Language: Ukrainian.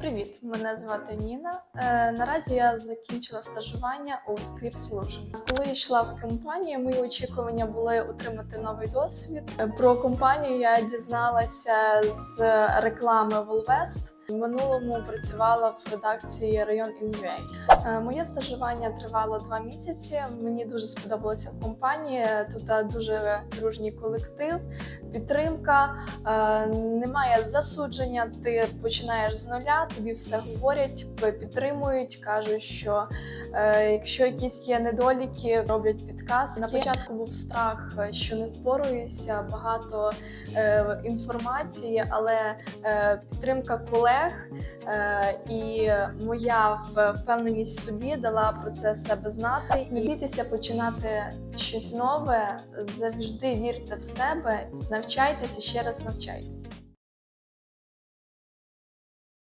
Привіт, мене звати Ніна. Е, наразі я закінчила стажування у Script Solutions. Коли я йшла в компанію, мої очікування були отримати новий досвід. Е, Про компанію я дізналася з реклами Volvest. В минулому працювала в редакції район Інвей. Моє стажування тривало два місяці. Мені дуже сподобалося в компанії. Тут е, дуже дружній колектив, підтримка, е, немає засудження. Ти починаєш з нуля, тобі все говорять, підтримують, кажуть, що е, якщо якісь є недоліки, роблять підказки. На початку був страх, е, що не впораюся, багато е, інформації, але е, підтримка колег е, і моя впевненість в собі дала про це себе знати. Не бійтеся починати щось нове, завжди вірте в себе, навчайтеся ще раз навчайтеся.